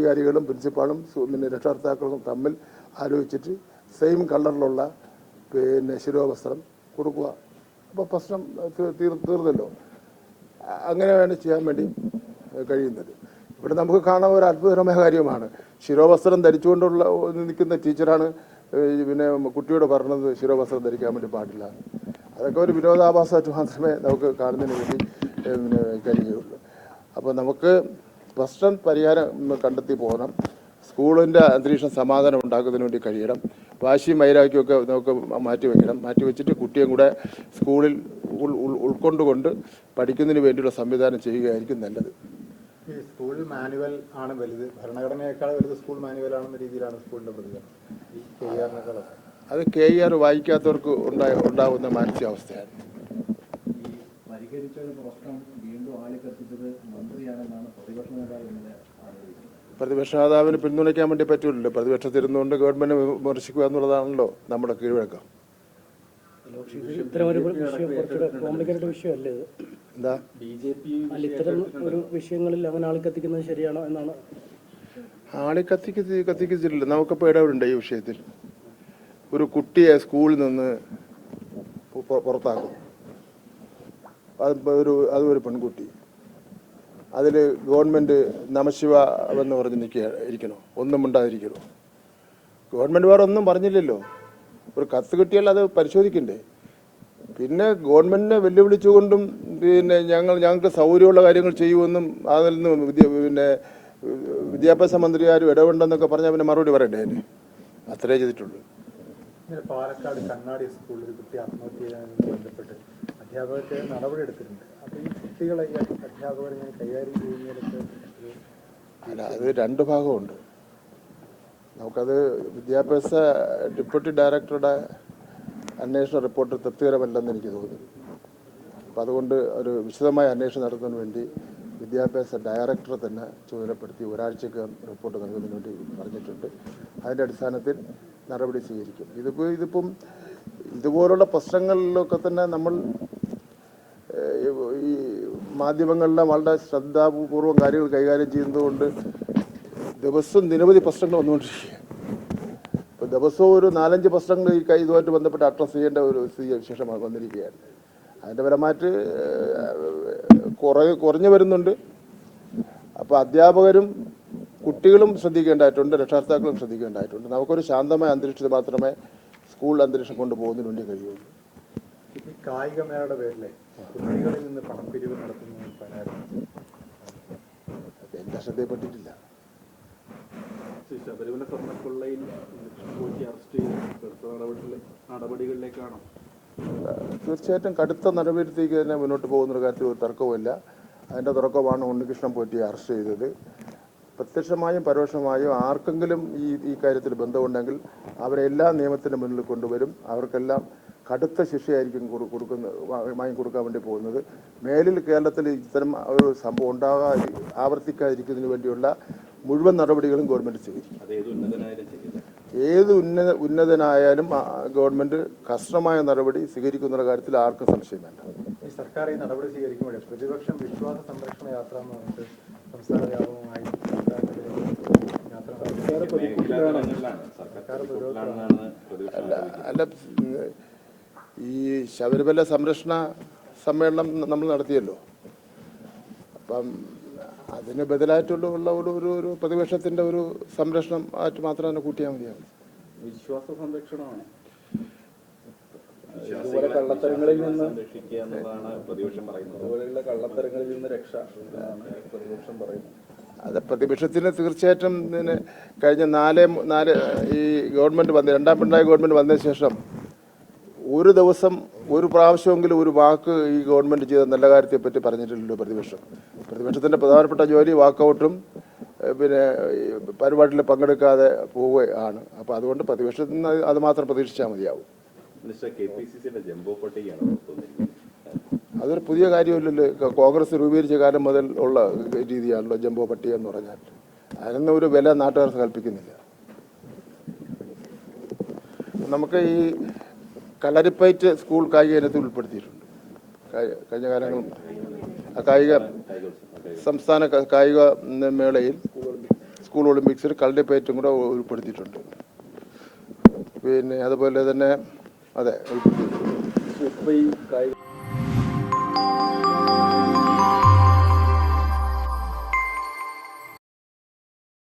അധികാരികളും പ്രിൻസിപ്പാളും പിന്നെ രക്ഷകർത്താക്കളും തമ്മിൽ ആലോചിച്ചിട്ട് സെയിം കളറിലുള്ള പിന്നെ ശിരോവസ്ത്രം കൊടുക്കുക. അപ്പോൾ പ്രശ്നം തീർന്നല്ലോ. അങ്ങനെയാണ് ചെയ്യാൻ വേണ്ടി കഴിയുന്നത്. ഇവിടെ നമുക്ക് കാണാൻ ഒരു അത്ഭുതകരമായ കാര്യമാണ്. ശിരോവസ്ത്രം ധരിച്ചുകൊണ്ടുള്ള നിൽക്കുന്ന ടീച്ചറാണ് പിന്നെ കുട്ടിയോട് പറഞ്ഞത് ശിരോവസ്ത്രം ധരിക്കാൻ വേണ്ടി പാടില്ല. അതൊക്കെ ഒരു വിനോദാഭാസമായിട്ട് മാത്രമേ നമുക്ക് കാണുന്നതിന് വേണ്ടി പിന്നെ കഴിയുകയുള്ളൂ. അപ്പോൾ നമുക്ക് പ്രശ്നം പരിഹാരം കണ്ടെത്തി പോകണം. സ്കൂളിന്റെ അന്തരീക്ഷം സമാധാനം ഉണ്ടാക്കുന്നതിന് വേണ്ടി കഴിയണം. വാശിയും വൈരാഗ്യമൊക്കെ നമുക്ക് മാറ്റി വയ്ക്കണം മാറ്റി വെച്ചിട്ട് കുട്ടിയും കൂടെ സ്കൂളിൽ ഉൾ ഉൾ- ഉൾക്കൊണ്ടുകൊണ്ട് പഠിക്കുന്നതിന് വേണ്ടിയുള്ള സംവിധാനം ചെയ്യുകയായിരിക്കും നല്ലത്. ഈ സ്കൂൾ മാനുവൽ ആണ് വലുത്. ഭരണഘടനയേക്കാൾ വലുത് സ്കൂൾ മാനുവൽ ആണെന്ന രീതിയിലാണ് സ്കൂളിന്റെ പ്രതികരണം ഈ അത് കെ ആർ വായിക്കാത്തവർക്ക് ഉണ്ടായ ഉണ്ടാകുന്ന മാനസികാവസ്ഥയാണ്. പരിഹരിച്ച ഒരു പ്രശ്നം വീണ്ടും ആളിക്കത്തിച്ചത് മന്ത്രിയാണെന്നാണ് പ്രതിപക്ഷ നേതാവ് ഇന്നലെ ആരോപിക്കുന്നത്. പ്രതിപക്ഷ നേതാവിന് പിന്തുണയ്ക്കാൻ വേണ്ടി പറ്റൂലല്ലോ. പ്രതിപക്ഷത്തിരുന്നുകൊണ്ട് ഗവൺമെന്റ് വിമർശിക്കുക എന്നുള്ളതാണല്ലോ നമ്മുടെ കീഴ്വഴക്കം. ഇത്തരം ഒരു വിഷയം കുറച്ചുകൂടെ കോംപ്ലിക്കേറ്റഡ് വിഷയമല്ലേ ഇത്? എന്താ? ബി ജെ പി ഇത്തരം ഒരു വിഷയങ്ങളിൽ അവൻ ആൾ കത്തിക്കുന്നത് ശരിയാണോ എന്നാണ്. ആളെ കത്തിക്ക് കത്തിക്കിച്ചിട്ടില്ല നമുക്കിപ്പോൾ ഇടപെടണ്ട ഈ വിഷയത്തിൽ. ഒരു കുട്ടിയെ സ്കൂളിൽ നിന്ന് പുറത്താക്കും. ഒരു അതൊരു പെൺകുട്ടി. അതിൽ ഗവൺമെന്റ് നമശിവ എന്ന് പറഞ്ഞ് നിൽക്കുക ഇരിക്കണോ. ഒന്നും മിണ്ടാതിരിക്കണോ. ഗവൺമെന്റ് വേറെ ഒന്നും പറഞ്ഞില്ലല്ലോ. ഒരു കത്ത് കിട്ടിയാൽ അത് പരിശോധിക്കണ്ടേ? പിന്നെ ഗവൺമെന്റിനെ വെല്ലുവിളിച്ചുകൊണ്ടും പിന്നെ ഞങ്ങൾ ഞങ്ങൾക്ക് സൗകര്യമുള്ള കാര്യങ്ങൾ ചെയ്യുമെന്നും അതിൽ നിന്ന് പിന്നെ വിദ്യാഭ്യാസ മന്ത്രിയാരും ഇടപെടെന്നൊക്കെ പറഞ്ഞാൽ പിന്നെ മറുപടി പറയണ്ടേ അതിന്? അത്രേ ചെയ്തിട്ടുള്ളൂ. പാലക്കാട് കണ്ണാടി സ്കൂളിൽ കുട്ടി ആത്മഹത്യ അധ്യാപകർക്ക് നടപടി എടുത്തിട്ടുണ്ട്. അപ്പോൾ ഈ കുട്ടികളെ അധ്യാപകർ ഇങ്ങനെ കൈകാര്യം അല്ല അത് രണ്ട് ഭാഗമുണ്ട്. നമുക്കത് വിദ്യാഭ്യാസ ഡെപ്യൂട്ടി ഡയറക്ടറുടെ അന്വേഷണ റിപ്പോർട്ട് തൃപ്തികരമല്ലെന്ന് എനിക്ക് തോന്നുന്നു. അപ്പം അതുകൊണ്ട് ഒരു വിശദമായ അന്വേഷണം നടത്തുന്നതിന് വേണ്ടി വിദ്യാഭ്യാസ ഡയറക്ടറെ തന്നെ ചുമതലപ്പെടുത്തി ഒരാഴ്ചക്കകം റിപ്പോർട്ട് നൽകുന്നതിന് വേണ്ടി പറഞ്ഞിട്ടുണ്ട്. അതിന്റെ അടിസ്ഥാനത്തിൽ നടപടി സ്വീകരിക്കും. ഇതിപ്പോൾ ഇതിപ്പം ഇതുപോലുള്ള പ്രശ്നങ്ങളിലൊക്കെ തന്നെ നമ്മൾ ഈ മാധ്യമങ്ങളിലെ വളരെ ശ്രദ്ധാപൂർവം കാര്യങ്ങൾ കൈകാര്യം ചെയ്യുന്നതുകൊണ്ട് ദിവസവും നിരവധി പ്രശ്നങ്ങൾ വന്നുകൊണ്ടിരിക്കുക ഇപ്പോൾ ദിവസവും ഒരു നാലഞ്ച് പ്രശ്നങ്ങൾ ഈ ഇതുമായിട്ട് ബന്ധപ്പെട്ട് അഡ്രസ് ചെയ്യേണ്ട ഒരു സ്ഥിതി വിശേഷം വന്നിരിക്കുകയാണ്. അതിന്റെ പരമായിട്ട് കുറ കുറഞ്ഞു വരുന്നുണ്ട്. അപ്പോൾ അധ്യാപകരും കുട്ടികളും ശ്രദ്ധിക്കേണ്ടതായിട്ടുണ്ട് രക്ഷകർത്താക്കളും ശ്രദ്ധിക്കേണ്ടതായിട്ടുണ്ട്. നമുക്കൊരു ശാന്തമായ അന്തരീക്ഷത്തിൽ മാത്രമേ സ്കൂൾ അന്തരീക്ഷം കൊണ്ടുപോകുന്നതിന് വേണ്ടി കഴിയുള്ളൂ ഈ കായികമേളയുടെ പേരിലെ കുട്ടികളിൽ നിന്ന് പണപ്പിരിവ് നടത്തുന്ന പരാതി. എന്റെ ശ്രദ്ധയിൽപ്പെട്ടിട്ടില്ല. ശബരിമല സ്വർണക്കൊള്ളയിൽ പോറ്റി അറസ്റ്റ് ചെയ്ത് നടപടികളിലേക്കാണോ? തീർച്ചയായിട്ടും കടുത്ത നടപടിയിലേക്ക് തന്നെ മുന്നോട്ട് പോകുന്ന കാര്യത്തിൽ ഒരു തർക്കവുമില്ല. അതിന്റെ തുടക്കമാണ് ഉണ്ണികൃഷ്ണൻ പോറ്റി അറസ്റ്റ് ചെയ്തത്. പ്രത്യക്ഷമായും പരോക്ഷമായും ആർക്കെങ്കിലും ഈ ഈ കാര്യത്തിൽ ബന്ധമുണ്ടെങ്കിൽ അവരെല്ലാം നിയമത്തിന്റെ നിയമത്തിന്റെ മുന്നിൽ കൊണ്ടുവരും. അവർക്കെല്ലാം കടുത്ത ശിക്ഷയായിരിക്കും കൊടു- കൊടുക്കുന്ന വാങ്ങി കൊടുക്കാൻ വേണ്ടി പോകുന്നത്. മേലിൽ കേരളത്തിൽ ഇത്തരം ഒരു സംഭവം ഉണ്ടാകാ ആവർത്തിക്കാതിരിക്കുന്നതിന് വേണ്ടിയുള്ള മുഴുവൻ നടപടികളും ഗവൺമെന്റ് സ്വീകരിക്കും ഏത് ഉന്നത ഉന്നതനായാലും ഗവൺമെന്റ് കർശനമായ നടപടി സ്വീകരിക്കുന്ന കാര്യത്തിൽ ആർക്കും സംശയം വേണ്ട. ഈ സർക്കാർ ഈ നടപടി സ്വീകരിക്കുമ്പോഴേ പ്രതിപക്ഷം വിശ്വാസ സംരക്ഷണ യാത്ര എന്ന് പറഞ്ഞിട്ട് സംസ്ഥാന വ്യാപകമായി അല്ല ഈ ശബരിമല സംരക്ഷണ സമ്മേളനം നമ്മൾ നടത്തിയല്ലോ. അപ്പം അതിന് ബദലായിട്ടുള്ള ഉള്ള ഒരു ഒരു ഒരു പ്രതിപക്ഷത്തിന്റെ ഒരു സംരക്ഷണം ആയിട്ട് മാത്രം തന്നെ കൂട്ടിയാൽ മതിയാവും. വിശ്വാസ സംരക്ഷണമാണ്. ഇതുപോലെ കള്ളത്തരങ്ങളിൽ നിന്ന് പ്രതിപക്ഷം പറയുന്നത്. ഇതുപോലെയുള്ള കള്ളത്തരങ്ങളിൽ നിന്ന് രക്ഷ പ്രതിപക്ഷം പറയുന്നത്. അത് പ്രതിപക്ഷത്തിന് തീർച്ചയായിട്ടും കഴിഞ്ഞ നാല് നാല് ഈ ഗവൺമെന്റ് വന്ന രണ്ടാം പിണറായി ഗവൺമെന്റ് വന്നതിന് ശേഷം ഒരു ദിവസം ഒരു പ്രാവശ്യമെങ്കിലും ഒരു വാക്ക് ഈ ഗവൺമെന്റ് ചെയ്ത നല്ല കാര്യത്തെപ്പറ്റി പറഞ്ഞിട്ടില്ലല്ലോ പ്രതിപക്ഷം. പ്രതിപക്ഷത്തിന്റെ പ്രധാനപ്പെട്ട ജോലി വാക്കൗട്ടും പിന്നെ പരിപാടിയിൽ പങ്കെടുക്കാതെ പോവുകയാണ്. അപ്പോൾ അതുകൊണ്ട് പ്രതിപക്ഷത്തിൽ നിന്ന് അത് മാത്രം പ്രതീക്ഷിച്ചാൽ മതിയാവും. അതൊരു പുതിയ കാര്യമില്ലല്ലോ. കോൺഗ്രസ് രൂപീകരിച്ച കാലം മുതൽ ഉള്ള രീതിയാണല്ലോ ജംബോ പട്ടിക എന്ന് പറഞ്ഞാൽ. അതിനൊന്നും ഒരു വില നാട്ടുകാർ കൽപ്പിക്കുന്നില്ല. നമുക്ക് ഈ കളരിപ്പയറ്റ് സ്കൂൾ കായിക ഇനത്തിൽ ഉൾപ്പെടുത്തിയിട്ടുണ്ട്. കഴിഞ്ഞ കാലങ്ങളിൽ ആ കായിക സംസ്ഥാന കായിക മേളയിൽ സ്കൂൾ ഒളിമ്പിക്സിൽ കലരിപ്പയറ്റും കൂടെ ഉൾപ്പെടുത്തിയിട്ടുണ്ട്. പിന്നെ അതുപോലെ തന്നെ അതെ ഉൾപ്പെടുത്തിയിട്ടുണ്ട്.